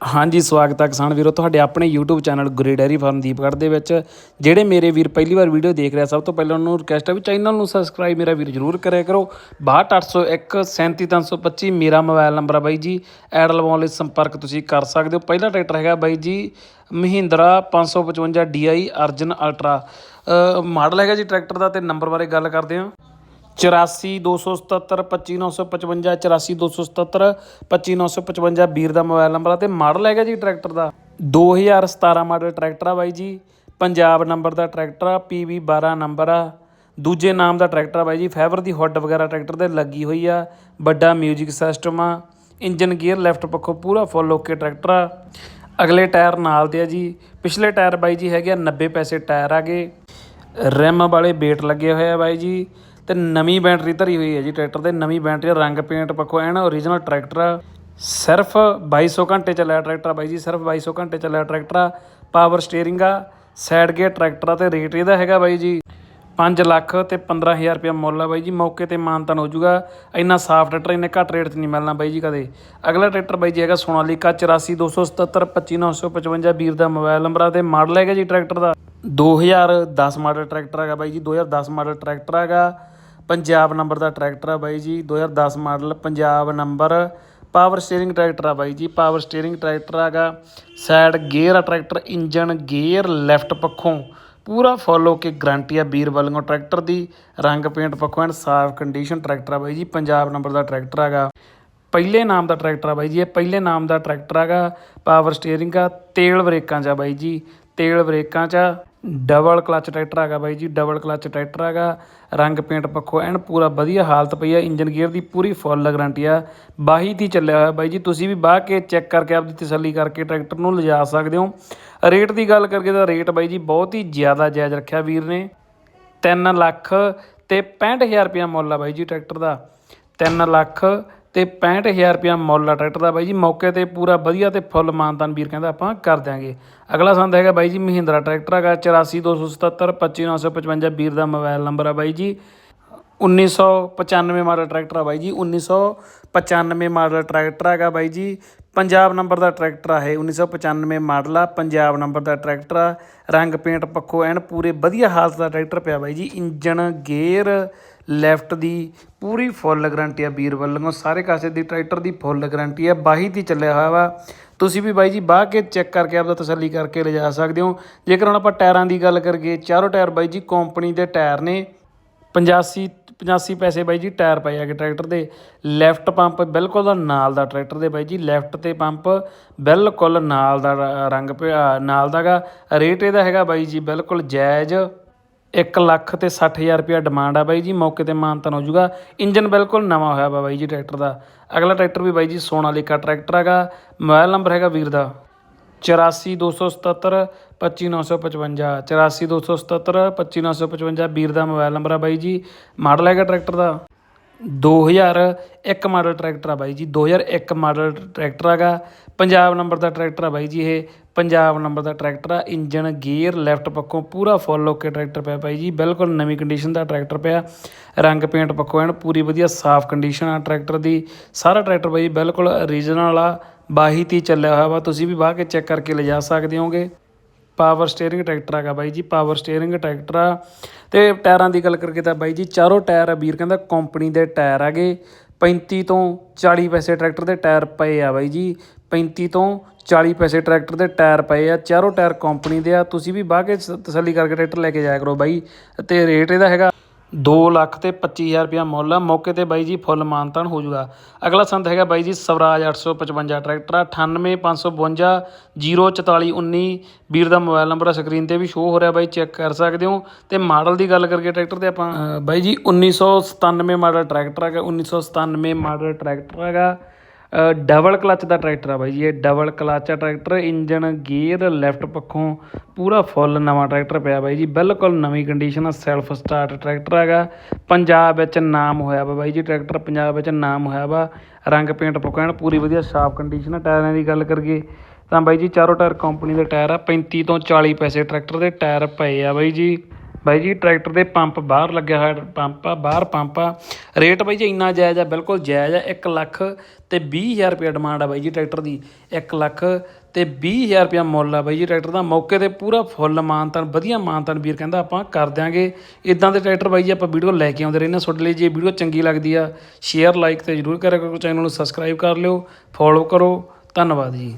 ਹਾਂਜੀ, ਸਵਾਗਤ ਹੈ ਕਿਸਾਨ ਵੀਰੋ। ਤੁਹਾਡੇ ਆਪਣੇ YouTube channel Guri dairy farm Deepgarh ਦੇ ਵਿੱਚ, ਜਿਹੜੇ ਮੇਰੇ ਵੀਰ ਪਹਿਲੀ ਵਾਰ ਵੀਡੀਓ ਦੇਖ ਰਿਹਾ, ਸਭ ਤੋਂ ਪਹਿਲਾਂ ਉਹਨੂੰ ਨੂੰ ਰਿਕਵੈਸਟ ਹੈ ਵੀ ਚੈਨਲ ਨੂੰ ਸਬਸਕ੍ਰਾਈਬ ਮੇਰਾ ਵੀਰ ਜਰੂਰ ਕਰਿਆ ਕਰੋ। 62801 37325 ਮੇਰਾ ਮੋਬਾਈਲ ਨੰਬਰ ਹੈ ਬਾਈ ਜੀ। ਐਡ ਲਵਾਉਣ ਲਈ ਸੰਪਰਕ ਤੁਸੀਂ ਕਰ ਸਕਦੇ ਹੋ। ਪਹਿਲਾ ਟਰੈਕਟਰ ਹੈਗਾ ਬਾਈ ਜੀ, Mahindra 555 DI Arjun ultra model ਹੈਗਾ ਜੀ ਟਰੈਕਟਰ ਦਾ ਤੇ ਨੰਬਰ ਬਾਰੇ ਗੱਲ ਕਰਦੇ ਹਾਂ। 84 277 25955 84 277 25955 ਵੀਰ ਦਾ ਮੋਬਾਈਲ ਨੰਬਰ ਆ ਤੇ ਮਾਡਲ ਹੈਗਾ ਜੀ ਟਰੈਕਟਰ ਦਾ। 2017 ਮਾਡਲ ਟਰੈਕਟਰ ਆ ਬਾਈ ਜੀ। ਪੰਜਾਬ ਨੰਬਰ ਦਾ ਟਰੈਕਟਰ ਆ PV 12 ਨੰਬਰ ਆ। ਦੂਜੇ ਨਾਮ ਦਾ ਟਰੈਕਟਰ ਆ ਬਾਈ ਜੀ ਫੈਵਰ ਦੀ ਹੁੱਡ ਵਗੈਰਾ ਟਰੈਕਟਰ ਤੇ ਲੱਗੀ ਹੋਈ ਆ। ਵੱਡਾ 뮤직 ਸਿਸਟਮ ਆ। ਇੰਜਨ ਗੀਅਰ ਲੈਫਟ ਪੱਖੋਂ ਪੂਰਾ ਫੁੱਲ ਓਕੇ ਟਰੈਕਟਰ ਆ। ਅਗਲੇ ਟਾਇਰ ਨਾਲ ਦੇ ਆ ਜੀ। ਪਿਛਲੇ ਟਾਇਰ ਬਾਈ ਜੀ ਹੈਗੇ ਆ 90 ਪੈਸੇ ਟਾਇਰ ਆ ਗਏ। ਰਿਮ ਵਾਲੇ ਬੇਟ ਲੱਗੇ ਹੋਏ ਆ ਬਾਈ ਜੀ। ਤੇ ਨਵੀਂ ਬੈਟਰੀ ਧਰੀ ਹੋਈ ਹੈ ਜੀ ਟਰੈਕਟਰ ਦੇ ਨਵੀਂ ਬੈਟਰੀ, ਰੰਗ ਪੇਂਟ ਪੱਖੋਂ ਐਨ ਓਰੀਜਨਲ ਟਰੈਕਟਰ ਆ। ਸਿਰਫ 2200 ਘੰਟੇ ਚੱਲਿਆ ਟਰੈਕਟਰ ਆ ਬਾਈ ਜੀ, ਸਿਰਫ 2200 ਘੰਟੇ ਚੱਲਿਆ ਟਰੈਕਟਰ ਆ। ਪਾਵਰ ਸਟੀਅਰਿੰਗ ਆ ਸਾਈਡ ਗੇਅਰ ਟਰੈਕਟਰ ਆ ਤੇ ਰੇਟ ਇਹਦਾ ਹੈਗਾ ਬਾਈ ਜੀ 5 ਲੱਖ ਤੇ 15000 ਰੁਪਏ ਮੁੱਲ ਆ ਬਾਈ ਜੀ। ਮੌਕੇ ਤੇ ਮਾਨਤਨ ਹੋ ਜਾਊਗਾ। ਇੰਨਾ ਸਾਫ਼ ਟਰੈਕਟਰ, ਇੰਨੇ ਘੱਟ ਰੇਟ 'ਚ ਨਹੀਂ ਮਿਲਣਾ ਬਾਈ ਜੀ ਕਦੇ। ਅਗਲਾ ਟਰੈਕਟਰ ਬਾਈ ਜੀ ਹੈਗਾ ਸੋਨਾਲੀਕਾ 8427725955 ਵੀਰ ਦਾ ਮੋਬਾਈਲ ਨੰਬਰ ਆ ਤੇ ਮਾਡਲ ਹੈਗਾ ਜੀ ਟਰੈਕਟਰ ਦਾ। 2010 ਮਾਡਲ ਟਰੈਕਟਰ ਹੈਗਾ ਬਾਈ ਜੀ। 2010 ਮਾਡਲ ਟਰੈਕਟਰ ਹੈਗਾ। ਪੰਜਾਬ ਨੰਬਰ ਦਾ ਟਰੈਕਟਰ ਆ ਬਾਈ ਜੀ 2010 model, Punjab number power steering tractor ਆ ਬਾਈ ਜੀ ਪਾਵਰ ਸਟੀਅਰਿੰਗ ਟਰੈਕਟਰ ਹੈਗਾ ਸਾਈਡ ਗੇਅਰ ਆ ਟਰੈਕਟਰ ਇੰਜਨ ਗੇਅਰ ਲੈਫਟ ਪੱਖੋਂ। ਪੂਰਾ ਫੋਲੋ ਕੇ ਗਾਰੰਟੀ ਆ ਵੀਰ ਵੱਲੋਂ ਟਰੈਕਟਰ ਦੀ। ਰੰਗ ਪੇਂਟ ਪੱਖੋਂ ਐਂਡ ਸਾਫ਼ ਕੰਡੀਸ਼ਨ ਟਰੈਕਟਰ ਆ ਬਾਈ ਜੀ, ਪੰਜਾਬ ਨੰਬਰ ਦਾ ਟਰੈਕਟਰ ਹੈਗਾ ਪਹਿਲੇ ਨਾਮ ਦਾ ਟਰੈਕਟਰ ਆ ਬਾਈ ਜੀ, ਇਹ ਪਹਿਲੇ ਨਾਮ ਦਾ ਟਰੈਕਟਰ ਹੈਗਾ ਪਾਵਰ ਸਟੀਅਰਿੰਗ ਆ, ਤੇਲ ਬ੍ਰੇਕਾਂ 'ਚ ਆ ਬਾਈ ਜੀ, ਤੇਲ ਬ੍ਰੇਕਾਂ 'ਚ ਆ। ਡਬਲ ਕਲੱਚ ਟਰੈਕਟਰ ਹੈਗਾ ਬਾਈ ਜੀ, ਡਬਲ ਕਲੱਚ ਟਰੈਕਟਰ ਹੈਗਾ। ਰੰਗ ਪੇਂਟ ਪੱਖੋਂ ਐਨ ਪੂਰਾ ਵਧੀਆ ਹਾਲਤ ਪਈ ਆ, ਇੰਜਨ ਗੇਅਰ ਦੀ ਪੂਰੀ ਫੁੱਲ ਗਾਰੰਟੀ ਆ। ਬਾਹੀ ਦੀ ਚੱਲਿਆ ਹੋਇਆ ਬਾਈ ਜੀ, ਤੁਸੀਂ ਵੀ ਬਾਹ ਕੇ ਚੈੱਕ ਕਰਕੇ ਆਪਦੀ ਤਸੱਲੀ ਕਰਕੇ ਟਰੈਕਟਰ ਨੂੰ ਲਿਜਾ ਸਕਦੇ ਹੋ। ਰੇਟ ਦੀ ਗੱਲ ਕਰਕੇ ਤਾਂ ਰੇਟ ਬਾਈ ਜੀ ਬਹੁਤ ਹੀ ਜ਼ਿਆਦਾ ਜਾਇਜ਼ ਰੱਖਿਆ ਵੀਰ ਨੇ। 3 ਲੱਖ ਤੇ 65000 ਰੁਪਇਆ ਮੁੱਲ ਆ ਬਾਈ ਜੀ ਟਰੈਕਟਰ ਦਾ। 3 ਲੱਖ ਤੇ 65000 ਰੁਪਇਆ ਮੁੱਲ ਆ ਟਰੈਕਟਰ ਦਾ ਬਾਈ ਜੀ। ਮੌਕੇ ਤੇ ਪੂਰਾ ਵਧੀਆ ਤੇ ਫੁੱਲ ਮਾਨਤਾਨ ਵੀਰ ਕਹਿੰਦਾ ਆਪਾਂ ਕਰ ਦਿਆਂਗੇ। ਅਗਲਾ ਸੰਦ ਹੈਗਾ ਬਾਈ ਜੀ ਮਹਿੰਦਰਾ ਟਰੈਕਟਰ ਹੈਗਾ 8427725955 25955 ਵੀਰ ਦਾ ਮੋਬਾਈਲ ਨੰਬਰ ਆ ਬਾਈ ਜੀ। 1995 ਮਾਡਲ ਟਰੈਕਟਰ ਆ ਬਾਈ ਜੀ 1995 ਮਾਡਲ ਟਰੈਕਟਰ ਹੈਗਾ ਬਾਈ ਜੀ। ਪੰਜਾਬ ਨੰਬਰ ਦਾ ਟਰੈਕਟਰ ਆ ਇਹ 1995 ਮਾਡਲ ਆ, ਪੰਜਾਬ ਨੰਬਰ ਦਾ ਟਰੈਕਟਰ ਆ। ਰੰਗ ਪੇਂਟ ਪੱਖੋਂ ਐਨ ਪੂਰੇ ਵਧੀਆ ਹਾਲਤ ਦਾ ਟਰੈਕਟਰ ਪਿਆ ਬਾਈ ਜੀ। ਇੰਜਨ ਗੇਅਰ, ਲੈਫਟ ਦੀ ਪੂਰੀ ਫੁੱਲ ਗਾਰੰਟੀ ਆ ਵੀਰ ਵੱਲੋਂ, ਸਾਰੇ ਕਾਸੇ ਦੀ ਟਰੈਕਟਰ ਦੀ ਫੁੱਲ ਗਾਰੰਟੀ ਆ, ਬਾਹੀ 'ਤੇ ਚੱਲਿਆ ਹੋਇਆ ਵਾ। ਤੁਸੀਂ ਵੀ ਬਾਈ ਜੀ ਬਾਹ ਕੇ ਚੈੱਕ ਕਰਕੇ ਆਪਦਾ ਤਸੱਲੀ ਕਰਕੇ ਲਿਜਾ ਸਕਦੇ ਹੋ। ਜੇਕਰ ਹੁਣ ਆਪਾਂ ਟਾਇਰਾਂ ਦੀ ਗੱਲ ਕਰੀਏ, ਚਾਰੋਂ ਟਾਇਰ ਬਾਈ ਜੀ ਕੰਪਨੀ ਦੇ ਟਾਇਰ ਨੇ 85 85 ਪੈਸੇ ਬਾਈ ਜੀ, ਟਾਇਰ ਪਏ ਹੈਗੇ ਟਰੈਕਟਰ ਦੇ। ਲੈਫਟ ਪੰਪ ਬਿਲਕੁਲ ਦਾ ਨਾਲ ਦਾ ਟਰੈਕਟਰ ਦੇ ਬਾਈ ਜੀ, ਲੈਫਟ ਤੇ ਪੰਪ ਬਿਲਕੁਲ ਨਾਲ ਦਾ ਰੰਗ ਪਿਆ, ਨਾਲ ਦਾਗਾ ਰੇਟ ਇਹਦਾ ਹੈਗਾ ਬਾਈ ਜੀ, ਬਿਲਕੁਲ ਜਾਇਜ਼। 1 ਲੱਖ ਤੇ 60000 ਰੁਪਇਆ ਡਿਮਾਂਡ ਆ ਬਾਈ ਜੀ, ਮੌਕੇ ਤੇ ਮਾਨਤਨ ਹੋ ਜਾਊਗਾ। ਇੰਜਨ ਬਿਲਕੁਲ ਨਵਾਂ ਹੋਇਆ ਵਾ ਬਾਈ ਜੀ ਟਰੈਕਟਰ ਦਾ। ਅਗਲਾ ਟਰੈਕਟਰ ਵੀ ਬਾਈ ਜੀ ਸੋਨਾਲੀਕਾ ਟਰੈਕਟਰ ਹੈਗਾ। ਮੋਬਾਈਲ ਨੰਬਰ ਹੈਗਾ ਵੀਰ ਦਾ। 8427 25955 8427 25955 ਵੀਰ ਦਾ ਮੋਬਾਈਲ ਨੰਬਰ ਆ ਬਾਈ ਜੀ। ਮਾਡਲ ਹੈਗਾ ਟਰੈਕਟਰ ਦਾ। 2001 ਮਾਡਲ ਟਰੈਕਟਰ ਆ ਬਾਈ ਜੀ। 2001 ਮਾਡਲ ਟਰੈਕਟਰ ਹੈਗਾ ਪੰਜਾਬ ਨੰਬਰ ਦਾ ਟਰੈਕਟਰ ਆ ਬਾਈ ਜੀ ਇਹ। ਪੰਜਾਬ ਨੰਬਰ ਦਾ ਟਰੈਕਟਰ ਆ। ਇੰਜਨ ਗੇਅਰ, ਲੈਫਟ ਪੱਖੋਂ ਪੂਰਾ ਫੁੱਲ ਓਕੇ ਟਰੈਕਟਰ ਪਿਆ ਬਾਈ ਜੀ। ਬਿਲਕੁਲ ਨਵੀਂ ਕੰਡੀਸ਼ਨ ਦਾ ਟਰੈਕਟਰ ਪਿਆ। ਰੰਗ ਪੇਂਟ ਪੱਖੋਂ ਐਨ ਪੂਰੀ ਵਧੀਆ ਸਾਫ਼ ਕੰਡੀਸ਼ਨ ਆ ਟਰੈਕਟਰ ਦੀ। ਸਾਰਾ ਟਰੈਕਟਰ ਬਾਈ ਬਿਲਕੁਲ ਰੀਜਨਲ ਆ। ਬਾਹੀ ਤੀ ਚੱਲਿਆ ਹੋਇਆ ਵਾ, ਤੁਸੀਂ ਵੀ ਬਾਹ ਕੇ ਚੈੱਕ ਕਰਕੇ ਲਿਜਾ ਸਕਦੇ ਹੋਗੇ ਪਾਵਰ ਸਟੀਅਰਿੰਗ ਟਰੈਕਟਰ ਹੈਗਾ ਬਾਈ ਜੀ ਪਾਵਰ ਸਟੀਅਰਿੰਗ ਟਰੈਕਟਰ ਆ। ਤੇ ਟਾਇਰਾਂ ਦੀ ਗੱਲ ਕਰਕੇ ਤਾਂ ਬਾਈ ਜੀ, ਚਾਰੋਂ ਟਾਇਰ ਆ ਵੀਰ, ਕਹਿੰਦਾ ਕੰਪਨੀ ਦੇ ਟਾਇਰ ਹੈਗੇ 35 ਤੋਂ 40 ਪੈਸੇ ਟਰੈਕਟਰ ਦੇ ਟਾਇਰ ਪਏ ਆ ਬਾਈ ਜੀ। 35 ਤੋਂ 40 ਪੈਸੇ ਟਰੈਕਟਰ ਦੇ ਟਾਇਰ ਪਏ ਆ, ਚਾਰੋਂ ਟਾਇਰ ਕੰਪਨੀ ਦੇ ਆ। ਤੁਸੀਂ ਵੀ ਬਾਹ ਕੇ ਸ- ਤਸੱਲੀ ਕਰਕੇ ਟਰੈਕਟਰ ਲੈ ਕੇ ਜਾਇਆ ਕਰੋ ਬਾਈ। ਤੇ ਰੇਟ ਇਹਦਾ ਹੈਗਾ ਦੋ ਲੱਖ ਅਤੇ ਪੱਚੀ ਹਜ਼ਾਰ ਰੁਪਇਆ ਮੁੱਲ ਆ। ਮੌਕੇ ਤੇ ਬਾਈ ਜੀ ਫੁੱਲ ਮਾਨਤਾਨ ਹੋ ਜਾਊਗਾ ਅਗਲਾ ਸੰਦ ਹੈਗਾ ਬਾਈ ਜੀ ਸਵਰਾਜ 855 ਟਰੈਕਟਰ ਆ। 98552 04419 ਵੀਰ ਦਾ ਮੋਬਾਈਲ ਨੰਬਰ ਆ, ਸਕਰੀਨ ਤੇ ਵੀ ਸ਼ੋਅ ਹੋ ਰਿਹਾ ਬਾਈ, ਚੈੱਕ ਕਰ ਸਕਦੇ ਹੋ। ਅਤੇ ਮਾਡਲ ਦੀ ਗੱਲ ਕਰਕੇ ਟਰੈਕਟਰ ਦੇ ਆਪਾਂ ਬਾਈ ਜੀ 1997 ਮਾਡਲ ਟਰੈਕਟਰ ਹੈਗਾ 1997 ਮਾਡਲ ਟਰੈਕਟਰ ਹੈਗਾ। ਡਬਲ ਕਲੱਚ ਦਾ ਟਰੈਕਟਰ ਆ ਬਾਈ ਜੀ, ਇਹ ਡਬਲ ਕਲੱਚ ਆ ਟਰੈਕਟਰ ਇੰਜਨ ਗੇਅਰ ਲੈਫਟ ਪੱਖੋਂ ਪੂਰਾ ਫੁੱਲ ਨਵਾਂ ਟਰੈਕਟਰ ਪਿਆ ਬਾਈ ਜੀ, ਬਿਲਕੁਲ ਨਵੀਂ ਕੰਡੀਸ਼ਨ ਆ ਸੈਲਫ ਸਟਾਰਟ ਟਰੈਕਟਰ ਹੈਗਾ। ਪੰਜਾਬ ਵਿੱਚ ਨਾਮ ਹੋਇਆ ਵਾ ਬਾਈ ਜੀ ਟਰੈਕਟਰ ਪੰਜਾਬ ਵਿੱਚ ਨਾਮ ਹੋਇਆ ਵਾ, ਰੰਗ ਪੇਂਟ ਪੱਖੋਂ ਪੂਰੀ ਵਧੀਆ ਸਾਫ਼ ਕੰਡੀਸ਼ਨ ਆ, ਟਾਇਰਾਂ ਦੀ ਗੱਲ ਕਰੀਏ, ਤਾਂ ਬਾਈ ਜੀ ਚਾਰੋਂ ਟਾਇਰ ਕੰਪਨੀ ਦੇ ਟਾਇਰ ਆ 35 ਤੋਂ 40 ਪੈਸੇ ਟਰੈਕਟਰ ਦੇ ਟਾਇਰ ਪਏ ਆ ਬਾਈ ਜੀ। ਬਾਈ ਜੀ, ਟਰੈਕਟਰ ਦੇ ਪੰਪ ਬਾਹਰ ਲੱਗਿਆ ਹੋਇਆ, ਪੰਪ ਆ ਬਾਹਰ ਪੰਪ। ਆ ਰੇਟ ਬਾਈ ਜੀ ਇੰਨਾ ਜਾਇਜ਼ ਆ, ਬਿਲਕੁਲ ਜਾਇਜ਼ ਆ। 1 ਲੱਖ ਤੇ 20000 ਰੁਪਏ ਡਿਮਾਂਡ ਆ ਬਾਈ ਜੀ ਟਰੈਕਟਰ ਦੀ। 1 ਲੱਖ ਤੇ 20000 ਰੁਪਏ ਮੁੱਲ ਆ ਬਾਈ ਜੀ ਟਰੈਕਟਰ ਦਾ। ਮੌਕੇ ਤੇ ਪੂਰਾ ਫੁੱਲ ਮਾਨਤਨ, ਵਧੀਆ ਮਾਨਤਨ ਵੀਰ ਕਹਿੰਦਾ ਆਪਾਂ ਕਰ ਦਿਆਂਗੇ। ਇਦਾਂ ਦੇ ਟਰੈਕਟਰ ਬਾਈ ਜੀ ਆਪਾਂ ਵੀਡੀਓ ਲੈ ਕੇ ਆਉਂਦੇ ਰਹਿੰਦੇ ਹਾਂ। ਤੁਹਾਡੇ ਲਈ ਜੇ ਵੀਡੀਓ ਚੰਗੀ ਲੱਗਦੀ ਆ ਸ਼ੇਅਰ ਲਾਈਕ ਤੇ ਜਰੂਰ ਕਰਿਆ ਕਰੋ। ਚੈਨਲ ਨੂੰ ਸਬਸਕ੍ਰਾਈਬ ਕਰ ਲਿਓ ਫੋਲੋ ਕਰੋ। ਧੰਨਵਾਦ ਜੀ।